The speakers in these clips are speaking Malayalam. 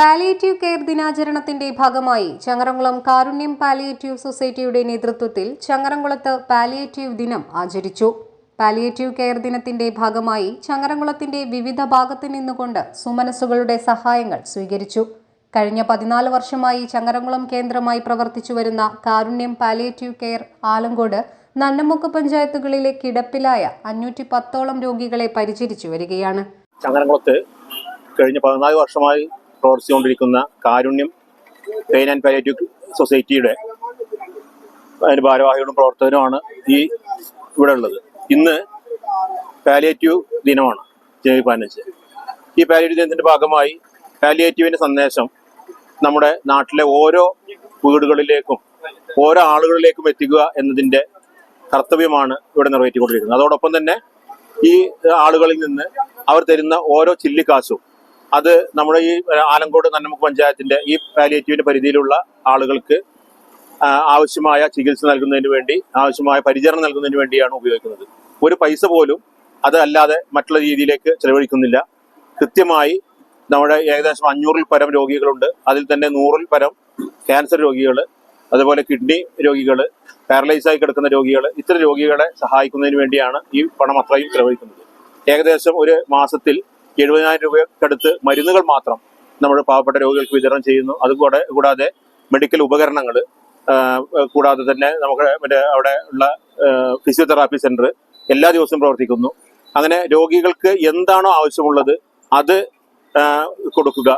പാലിയേറ്റീവ് കെയർ ദിനാചരണത്തിന്റെ ഭാഗമായി ചങ്ങരംകുളം കാരുണ്യം പാലിയേറ്റീവ് സൊസൈറ്റിയുടെ നേതൃത്വത്തിൽ ചങ്ങരംകുളത്ത് പാലിയേറ്റീവ് ദിനം ആചരിച്ചു. പാലിയേറ്റീവ് കെയർ ദിനത്തിന്റെ ഭാഗമായി ചങ്ങരംകുളത്തിന്റെ വിവിധ ഭാഗത്തു നിന്നുകൊണ്ട് സുമനസ്സുകളുടെ സഹായങ്ങൾ സ്വീകരിച്ചു. കഴിഞ്ഞ പതിനാല് വർഷമായി ചങ്ങരംകുളം കേന്ദ്രമായി പ്രവർത്തിച്ചു വരുന്ന കാരുണ്യം പാലിയേറ്റീവ് കെയർ ആലങ്കോട് നന്നമുക്ക് പഞ്ചായത്തുകളിലെ കിടപ്പിലായ അഞ്ഞൂറ്റി പത്തോളം രോഗികളെ പരിചരിച്ചു വരികയാണ്. ചങ്ങരംകുളത്ത് കഴിഞ്ഞ പതിനാല് വർഷമായി പ്രവർത്തിച്ചുകൊണ്ടിരിക്കുന്ന കാരുണ്യം പെയിൻ ആൻഡ് പാലിയേറ്റീവ് സൊസൈറ്റിയുടെ അതിന്റെ ഭാരവാഹികളും പ്രവർത്തകരുമാണ് ഈ ഇവിടെ ഉള്ളത്. ഇന്ന് പാലിയേറ്റീവ് ദിനമാണ് ജനുവരി പതിനഞ്ച്. ഈ പാലിയേറ്റീവ് ദിനത്തിന്റെ ഭാഗമായി പാലിയേറ്റീവിന്റെ സന്ദേശം നമ്മുടെ നാട്ടിലെ ഓരോ വീടുകളിലേക്കും ഓരോ ആളുകളിലേക്കും എത്തിക്കുക എന്നതിന്റെ കർത്തവ്യമാണ് ഇവിടെ നിറവേറ്റിക്കൊണ്ടിരിക്കുന്നത്. അതോടൊപ്പം തന്നെ ഈ ആളുകളിൽ നിന്ന് അവർ തരുന്ന ഓരോ ചില്ലിക്കാശും അത് നമ്മുടെ ഈ ആലങ്കോട് നന്നമുക്ക് പഞ്ചായത്തിന്റെ ഈ പാലിയേറ്റീവിന്റെ പരിധിയിലുള്ള ആളുകൾക്ക് ആവശ്യമായ ചികിത്സ നൽകുന്നതിന് വേണ്ടി ആവശ്യമായ പരിചരണം നൽകുന്നതിന് വേണ്ടിയാണ് ഉപയോഗിക്കുന്നത്. ഒരു പൈസ പോലും അതല്ലാതെ മറ്റുള്ള രീതിയിലേക്ക് ചെലവഴിക്കുന്നില്ല. കൃത്യമായി നമ്മുടെ ഏകദേശം അഞ്ഞൂറിൽ പരം രോഗികളുണ്ട്. അതിൽ തന്നെ നൂറിൽ പരം ക്യാൻസർ രോഗികൾ അതുപോലെ കിഡ്നി രോഗികൾ പാരലൈസ് ആയി കിടക്കുന്ന രോഗികൾ ഇത്തരം രോഗികളെ സഹായിക്കുന്നതിന് വേണ്ടിയാണ് ഈ പണം അത്രയും ചെലവഴിക്കുന്നത്. ഏകദേശം ഒരു മാസത്തിൽ എഴുപതിനായിരം രൂപക്കടുത്ത് മരുന്നുകൾ മാത്രം നമ്മൾ പാവപ്പെട്ട രോഗികൾക്ക് വിതരണം ചെയ്യുന്നു. അതുകൂടെ കൂടാതെ മെഡിക്കൽ ഉപകരണങ്ങൾ കൂടാതെ തന്നെ നമുക്ക് മറ്റേ അവിടെ ഉള്ള ഫിസിയോതെറാപ്പി സെന്റർ എല്ലാ ദിവസവും പ്രവർത്തിക്കുന്നു. അങ്ങനെ രോഗികൾക്ക് എന്താണോ ആവശ്യമുള്ളത് അത് കൊടുക്കുക.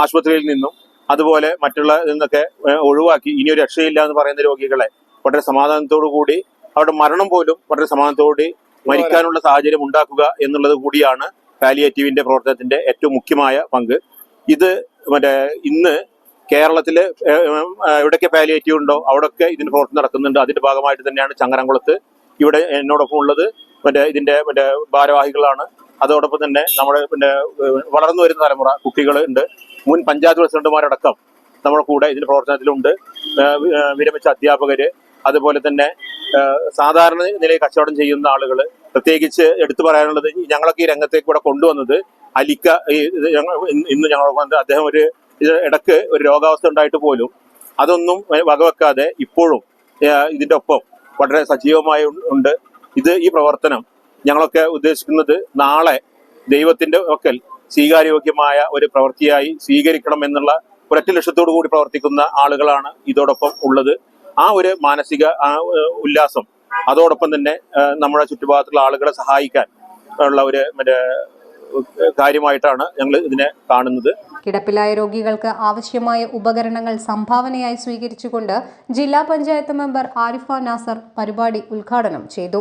ആശുപത്രിയിൽ നിന്നും അതുപോലെ മറ്റുള്ള നിന്നൊക്കെ ഒഴിവാക്കി. ഇനി ഒരു രക്ഷയില്ല എന്ന് പറയുന്ന രോഗികളെ വളരെ സമാധാനത്തോടു കൂടി അവരുടെ മരണം പോലും വളരെ സമാധാനത്തോടെ മരിക്കാനുള്ള സാഹചര്യം ഉണ്ടാക്കുക എന്നുള്ളത് കൂടിയാണ് പാലിയേറ്റീവിന്റെ പ്രവർത്തനത്തിന്റെ ഏറ്റവും മുഖ്യമായ പങ്ക്. ഇത് മറ്റേ ഇന്ന് കേരളത്തിൽ എവിടെയൊക്കെ പാലിയേറ്റീവ് ഉണ്ടോ അവിടെയൊക്കെ ഇതിന്റെ പ്രവർത്തനം നടക്കുന്നുണ്ട്. അതിന്റെ ഭാഗമായിട്ട് തന്നെയാണ് ചങ്ങരംകുളത്ത് ഇവിടെ എന്നോടൊപ്പം ഉള്ളത്. മറ്റേ ഇതിന്റെ മറ്റേ ഭാരവാഹികളാണ്. അതോടൊപ്പം തന്നെ നമ്മുടെ പിന്നെ വളർന്നു വരുന്ന തലമുറ കുട്ടികൾ ഉണ്ട്. മുൻ പഞ്ചായത്ത് പ്രസിഡന്റുമാരടക്കം നമ്മുടെ കൂടെ ഇതിന്റെ പ്രവർത്തനത്തിലുണ്ട്. വിരമിച്ച അധ്യാപകർ അതുപോലെ തന്നെ സാധാരണ നിലയിൽ കച്ചവടം ചെയ്യുന്ന ആളുകൾ പ്രത്യേകിച്ച് എടുത്തു പറയാനുള്ളത് ഞങ്ങളൊക്കെ ഈ രംഗത്തേക്ക് ഇവിടെ കൊണ്ടുവന്നത് അലിക്ക ഇന്ന് ഞങ്ങൾ അദ്ദേഹം ഒരു ഇടയ്ക്ക് ഒരു രോഗാവസ്ഥ ഉണ്ടായിട്ട് പോലും അതൊന്നും വകവെക്കാതെ ഇപ്പോഴും ഇതിന്റെ ഒപ്പം വളരെ സജീവമായി ഉണ്ട്. ഇത് ഈ പ്രവർത്തനം ഞങ്ങളൊക്കെ ഉദ്ദേശിക്കുന്നത് നാളെ ദൈവത്തിന്റെ ഒക്കൽ സ്വീകാര്യോഗ്യമായ ഒരു പ്രവൃത്തിയായി സ്വീകരിക്കണം എന്നുള്ള ഒരൊറ്റ ലക്ഷ്യത്തോടു കൂടി പ്രവർത്തിക്കുന്ന ആളുകളാണ് ഇതോടൊപ്പം ഉള്ളത്. ആ ഒരു മാനസിക ഉല്ലാസം അതോടൊപ്പം തന്നെ നമ്മുടെ ചുറ്റുഭാഗത്തുള്ള ആളുകളെ സഹായിക്കാൻ ഉള്ള ഒരു മറ്റേ കാര്യമായിട്ടാണ് ഞങ്ങൾ ഇതിനെ കാണുന്നത്. കിടപ്പിലായ രോഗികൾക്ക് ആവശ്യമായ ഉപകരണങ്ങൾ സംഭാവനയായി സ്വീകരിച്ചുകൊണ്ട് ജില്ലാ പഞ്ചായത്ത് മെമ്പർ ആരിഫ നാസർ പരിപാടി ഉദ്ഘാടനം ചെയ്തു.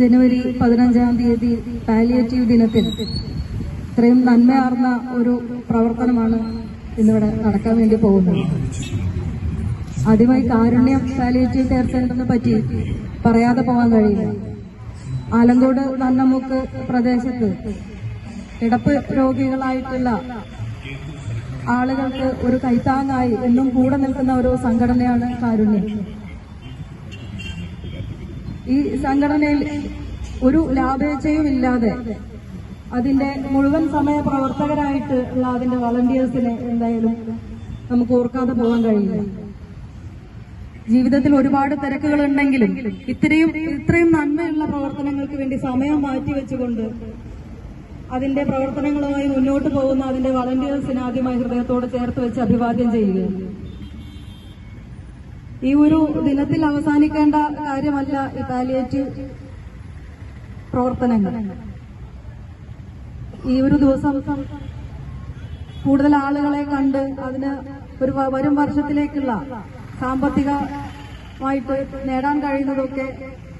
ജനുവരി പതിനഞ്ചാം തീയതി പാലിയേറ്റീവ് ദിനത്തിൽ ഇത്രയും നന്മയാർന്ന ഒരു പ്രവർത്തനമാണ് ഇന്നിവിടെ നടക്കാൻ വേണ്ടി പോകുന്നത്. ആദ്യമായി കാരുണ്യം പാലിയേറ്റീവ് കെയർ പറ്റി പറയാതെ പോകാൻ കഴിയില്ല. ആലങ്കോട് നന്നമുക്ക് പ്രദേശത്ത് കിടപ്പ് രോഗികളായിട്ടുള്ള ആളുകൾക്ക് ഒരു കൈത്താങ്ങായി എന്നും കൂടെ നിൽക്കുന്ന ഒരു സംഘടനയാണ് കാരുണ്യം. ഈ സംഘടനയിൽ ഒരു ലാഭേച്ഛയും ഇല്ലാതെ അതിന്റെ മുഴുവൻ സമയ പ്രവർത്തകരായിട്ട് ഉള്ള അതിന്റെ വളണ്ടിയേഴ്സിനെ എന്തായാലും നമുക്ക് ഓർക്കാതെ പോകാൻ കഴിയില്ല. ജീവിതത്തിൽ ഒരുപാട് തിരക്കുകൾ ഉണ്ടെങ്കിലും ഇത്രയും ഇത്രയും നന്മയുള്ള പ്രവർത്തനങ്ങൾക്ക് വേണ്ടി സമയം മാറ്റി വെച്ചുകൊണ്ട് അതിന്റെ പ്രവർത്തനങ്ങളുമായി മുന്നോട്ട് പോകുന്ന അതിന്റെ വളണ്ടിയേഴ്സിനെ ആദ്യമായി ഹൃദയത്തോട് ചേർത്ത് വെച്ച് അഭിവാദ്യം ചെയ്യുക ഈ ഒരു ദിനത്തിൽ അവസാനിക്കേണ്ട കാര്യമല്ല ഈ പാലിയേറ്റീവ് പ്രവർത്തനങ്ങൾ. ഈ ഒരു ദിവസം കൂടുതൽ ആളുകളെ കണ്ട് അതിന് ഒരു വരും വർഷത്തിലേക്കുള്ള സാമ്പത്തികമായിട്ട് നേടാൻ കഴിയുന്നതൊക്കെ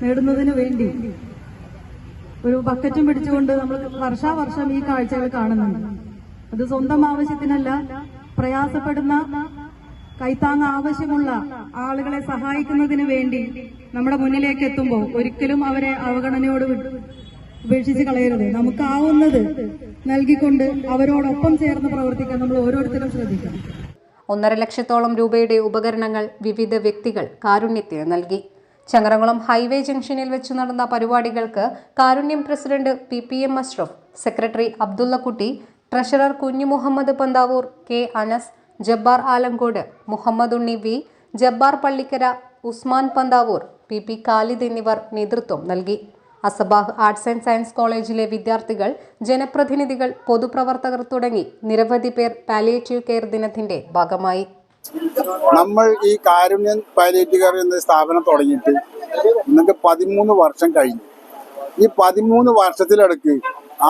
നേടുന്നതിന് വേണ്ടി ഒരു ബക്കറ്റും പിടിച്ചുകൊണ്ട് നമ്മൾ വർഷാവർഷം ഈ കാഴ്ചകൾ കാണുന്നുണ്ട്. അത് സ്വന്തം ആവശ്യത്തിനല്ല പ്രയാസപ്പെടുന്ന കൈത്താങ് ആവശ്യമുള്ള ആളുകളെ സഹായിക്കുന്നതിന് വേണ്ടി നമ്മുടെ മുന്നിലേക്ക് എത്തുമ്പോൾ ഒരിക്കലും അവരെ അവഗണനയോട് ഉപേക്ഷിച്ച് കളയരുത്. നമുക്കാവുന്നത് നൽകിക്കൊണ്ട് അവരോടൊപ്പം ചേർന്ന് പ്രവർത്തിക്കാൻ നമ്മൾ ഓരോരുത്തരും ശ്രദ്ധിക്കണം. ഒന്നര ലക്ഷത്തോളം രൂപയുടെ ഉപകരണങ്ങൾ വിവിധ വ്യക്തികൾ കാരുണ്യത്തിന് നൽകി. ചങ്ങരംകുളം ഹൈവേ ജംഗ്ഷനിൽ വെച്ച് നടന്ന പരിപാടികൾക്ക് Karunyam president P P M Ashraf secretary Abdullakutty treasurer Kunju Muhammad Panthavoor K Anas Jabbar Alankode Muhammad Unni V Jabbar Pallikkara Usman Panthavoor P P Khalid എന്നിവർ നേതൃത്വം നൽകി. അസബാഹ് ആർട്സ് ആൻഡ് സയൻസ് കോളേജിലെ വിദ്യാർത്ഥികൾ ജനപ്രതിനിധികൾ പൊതുപ്രവർത്തകർ തുടങ്ങി നിരവധി പേർ പാലിയേറ്റീവ് കെയർ ദിനത്തിന്റെ ഭാഗമായി. നമ്മൾ ഈ കാരുണ്യം പാലിയേറ്റീവ് കെയർ എന്ന സ്ഥാപനം തുടങ്ങിയിട്ട് ഇന്നത്തെ പതിമൂന്ന് വർഷം കഴിഞ്ഞു. ഈ പതിമൂന്ന് വർഷത്തിലടക്ക്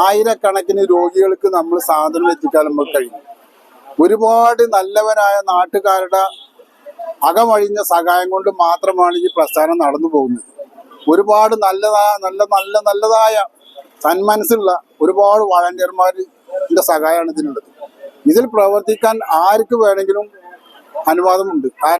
ആയിരക്കണക്കിന് രോഗികൾക്ക് നമ്മൾ സാധനം എത്തിക്കാൻ നമ്മൾ കഴിഞ്ഞു. ഒരുപാട് നല്ലവരായ നാട്ടുകാരുടെ അകമഴിഞ്ഞ സഹായം കൊണ്ട് മാത്രമാണ് ഈ പ്രസ്ഥാനം നടന്നു പോകുന്നത്. ഒരുപാട് നല്ലതായ നല്ല നല്ല നല്ലതായ തന്മനസ്സുള്ള ഒരുപാട് വളണ്ടിയർമാരുടെ സഹായമാണ് ഇതിനുള്ളത്. ഇതിൽ പ്രവർത്തിക്കാൻ ആർക്ക് വേണമെങ്കിലും അനുവാദമുണ്ട്.